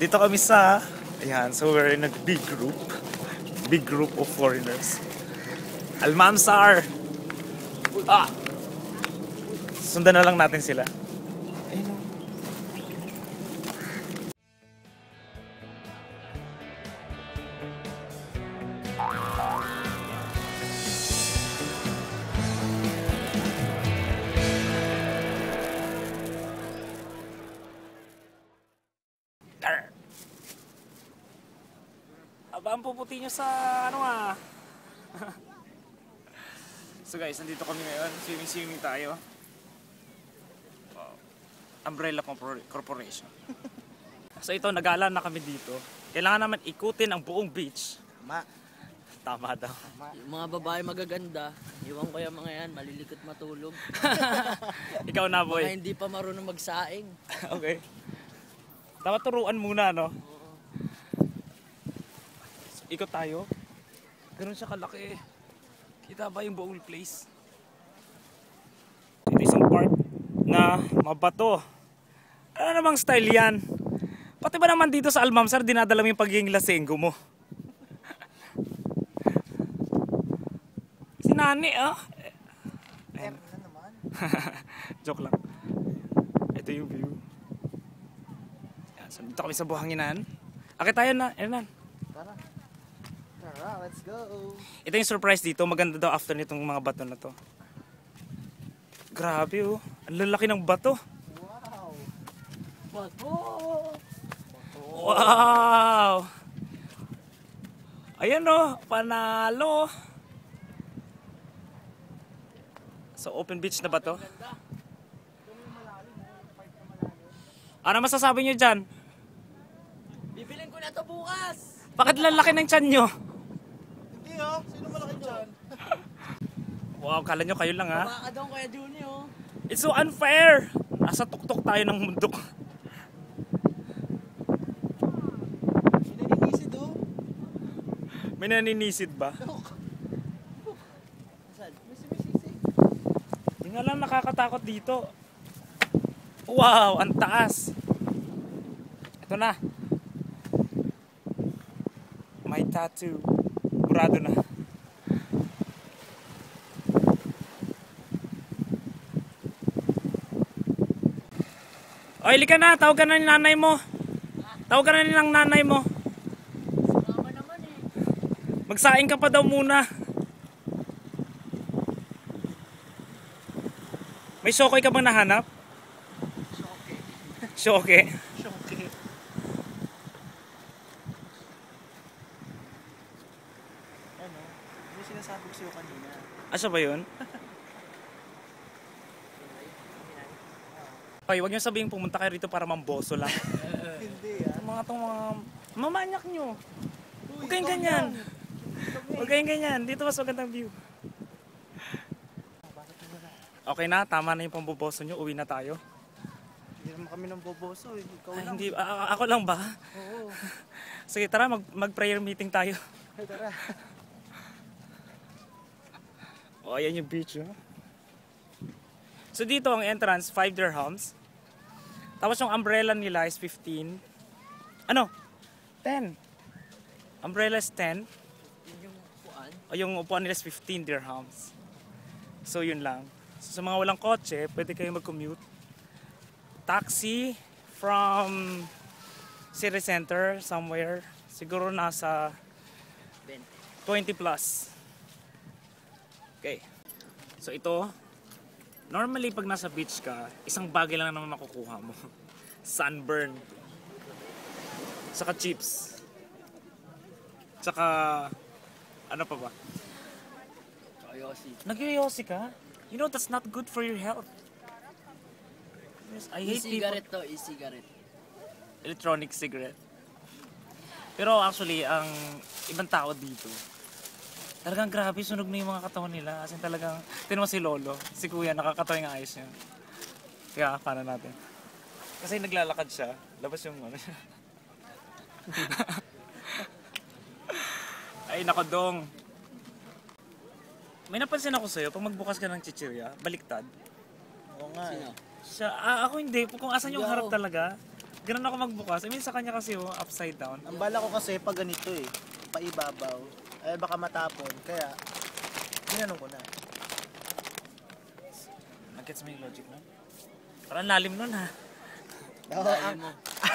Dito kami sa, ayan, so we're in a big group. Big group of foreigners. Almamsar! Ah! Sundan na lang natin sila. Ayun Puputi nyo sa ano ah. so guys, nandito kami ngayon. Swimming-swimming tayo. Wow. Umbrella Corpor- Corporation. so ito, nagala na kami dito. Kailangan naman ikutin ang buong beach. Ma, Tama daw. Yung mga babae magaganda, iwan ko yung mga yan, malilikot matulog. Ikaw na, Mga boy. hindi pa marunong magsaing. okay. Dapat turuan muna, no? Ikot tayo. Ganun siya kalaki. Kita ba yung buong place? Ito isang part na mabato. Ano namang style yan? Pati ba naman dito sa Almamsar, dinadala mo yung pagiging lasenggo mo? si Nani, ah. em na naman. Joke lang. Ito yung view. Yan, so dito kami sa buhanginan. Akit tayo na, Ernan. Tara. Tara, let's go. Ito yung surprise dito. Maganda daw after nitong mga bato na to. Grabe oh. Ang lalaki ng bato. Wow. Bato! Wow! Ayan oh, panalo. So open beach na ba to? Ano masasabi nyo dyan? Bibilin ko na to bukas! Bakit lalaki ng tiyan nyo? Oh, sino malaki dyan? Wow, kala nyo kayo lang ha? Baka daw kaya Juni oh. It's so unfair! Nasa tuktok tayo ng mundok. Sinaninisid oh. May naninisid ba? May. Hindi nga lang nakakatakot dito. Wow, ang taas. Ito na. My tattoo. Murado na. Oy, lika na. Tawag ka na ni nanay mo. Tawag ka na ni ng nanay mo. Magsaing ka pa daw muna. May sokoy ka bang nahanap? Shoke. Soke. Ano? Yung sinasabi ko sa'yo kanina. Asa ba yun? Hoy, wag niyo sabihin pumunta kayo rito para mamboso lang. Hindi ah. Yung mga tong mga mamanyak nyo. Huwag kayong ganyan. yan. Huwag kayong ganyan. Dito mas magandang view. Okay na, tama na yung pamboboso nyo. Uwi na tayo. Hindi naman kami ng boboso eh. Ikaw Ay, lang. hindi, a- a- ako lang ba? Oo. Sige, tara, mag, mag-prayer meeting tayo. Ay, tara. O, ayan yung beach, oh. So, dito ang entrance, 5 dirhams. Tapos yung umbrella nila is 15. Ano? 10. Umbrella is 10. Yun yung kuan. O yung upuan nila is 15 dirhams. So, yun lang. So, sa mga walang kotse, pwede kayo mag-commute. Taxi from city center somewhere. Siguro nasa 20 plus. Okay. So ito, normally pag nasa beach ka, isang bagay lang naman makukuha mo. Sunburn. Saka chips. Saka, ano pa ba? Yosi. Nagyoyosi ka? You know, that's not good for your health. Yes, I hate people. E-cigarette to, e-cigarette. Electronic cigarette. Pero actually, ang ibang tao dito, talagang grabe, sunog na yung mga katawan nila. As in talagang, tinan mo si Lolo, si Kuya, nakakatawa yung ayos niya. Kaya, paano natin? Kasi naglalakad siya, labas yung ano siya. Ay, nakadong. May napansin ako sa'yo, pag magbukas ka ng chichirya, baliktad. Oo nga eh. Sino? Siya, ah, ako hindi. Kung asan yung harap talaga. ganun ako magbukas. I mean, sa kanya kasi, oh, upside down. Ang bala ko kasi pag ganito eh, paibabaw, ay baka matapon. Kaya, ginanong ko na. Nag-gets mo yung logic nun? Parang lalim nun, ha? Oo, ang,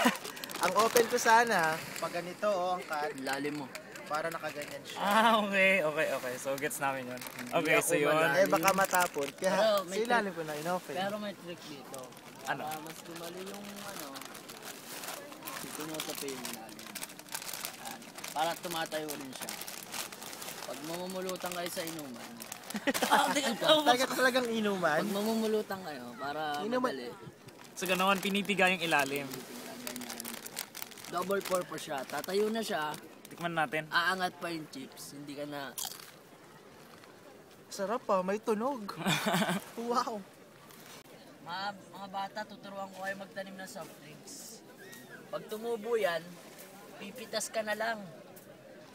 ang open ko sana, pag ganito oh, ang cut, Lalim mo. para nakaganyan siya. Ah, okay, okay, okay. So, gets namin yun. Okay, so yun. malalim. Eh baka matapon. Kaya, Pero may silalim ko na, inopen. Pero may trick dito. Ano? Para mas gumali yung ano, dito mo yung ilalim. Yan. Para tumatayo rin siya. Pag mamumulutan kayo sa inuman, Ah, Talaga talagang inuman. pag mamumulutan kayo, para Inuman. madali. So, ganoon, pinipiga yung ilalim. Double purpose siya. Tatayo na siya, Tikman natin. aangat pa yung chips. Hindi ka na... Sarap pa, may tunog. wow. Mga, mga bata, tuturuan ko kayo magtanim ng soft drinks. Pag tumubo yan, pipitas ka na lang.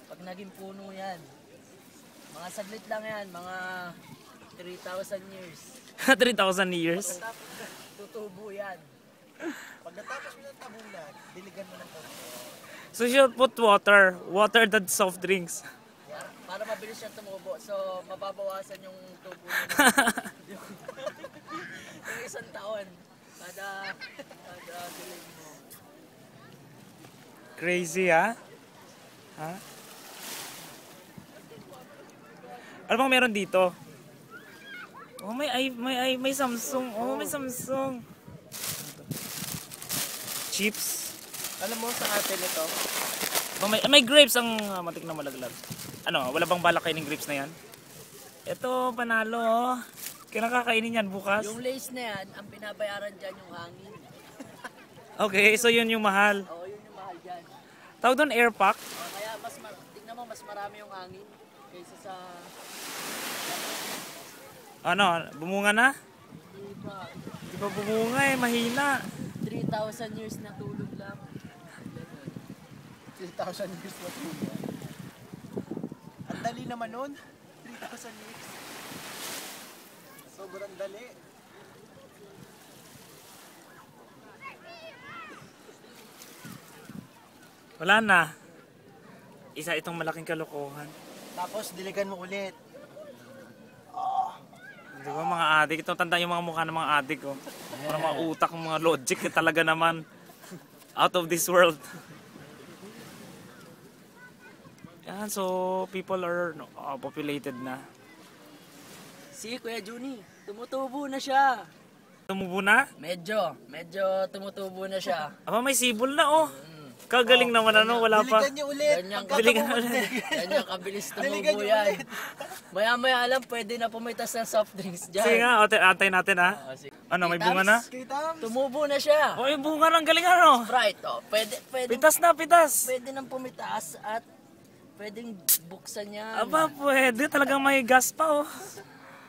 Pag naging puno yan. Mga saglit lang yan, mga 3,000 years. 3,000 years. Tapos tutubo yan. Pagkatapos mo ng tabunan, diligan mo ng konti. So, you should put water. Water that soft drinks. Para, para mabilis siya tumubo. So, mababawasan yung tubo niya. yung, yung isang taon. Kada, kada dilig mo. Crazy, ha? Ha? Ano bang meron dito? Oh, may i may i may Samsung. Oh, may Samsung. Chips. Alam mo sa atin ito, Oh, may, may grapes ang ah, matik na malaglag. Ano, wala bang balak kainin grapes na yan? Ito, panalo. oh. Kinakakainin yan bukas. Yung lace na yan, ang binabayaran dyan yung hangin. Okay, so yun yung mahal. Oo, yun yung mahal dyan. Tawag doon air pack. O, kaya mas, ma- tingnan mo, mas marami yung hangin kaysa sa... Ano, bumunga na? Iba, Di ba bumunga eh, mahina. 3,000 years na tulog lang. Ganun. 3,000 years na tuloy. Ang dali naman nun. 3,000 years. Sobrang dali. Wala na. Isa itong malaking kalokohan. Tapos diligan mo ulit. Di ba mga adik? Ito tanda yung mga mukha ng mga adik oh. Parang mga utak, mga logic talaga naman. Out of this world. Yan, so people are no, uh, populated na. Si Kuya Juni, tumutubo na siya. Tumubo na? Medyo, medyo tumutubo na siya. Aba, may sibol na oh. Kagaling naman ano, wala pa. Diligan niyo ulit. Ganyan, Diligan tumubo- ulit. Ganyan kabilis tumubo yan. ulit. Maya maya lang, pwede na pumitas ng soft drinks dyan. Sige nga, antay natin ha. Ah, sige. Ano, may bunga na? Tumubo na siya. Oh, yung bunga ng galing ano. Sprite, oh. Pwede, pwede, Pitas na, pitas. pwede nang pumitas at pwedeng buksan yan. Aba, pwede. Talagang may gas pa oh.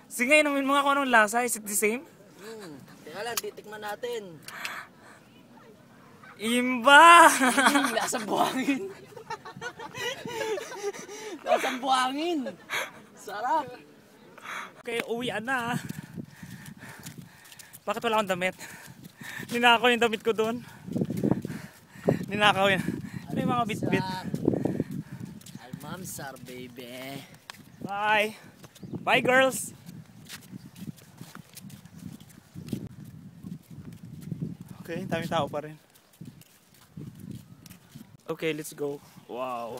Sige, inumin mo nga kung anong lasa. Is it the same? Hmm. Teka lang, titikman natin. Imba! Lasang buhangin. lasang buhangin. Sarap. Okay, uwian na. ah. Bakit wala akong damit? Ninakaw yung damit ko doon. Ninakaw yun. Ano yung mga bit-bit? Almamsar, baby. Bye! Bye, girls! Okay, dami tao pa rin. Okay, let's go. Wow.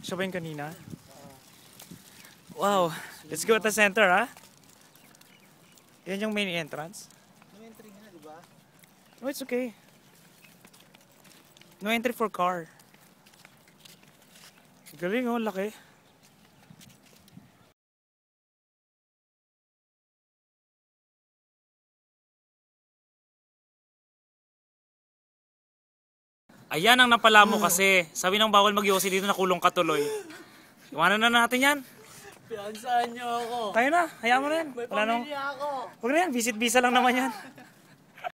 Siya ba yung kanina? Wow. Let's go at the center, ha? Yan yung main entrance. No entry nga, di ba? No, it's okay. No entry for car. Galing oh, laki. Ayan ang napala mo kasi. Sabi ng bawal magyosi dito nakulong ka tuloy. Iwanan na natin yan. Piyansahan niyo ako. Tayo na, hayaan mo na yan. May Wala nang, pamilya ako. huwag na yan, visit visa lang naman yan.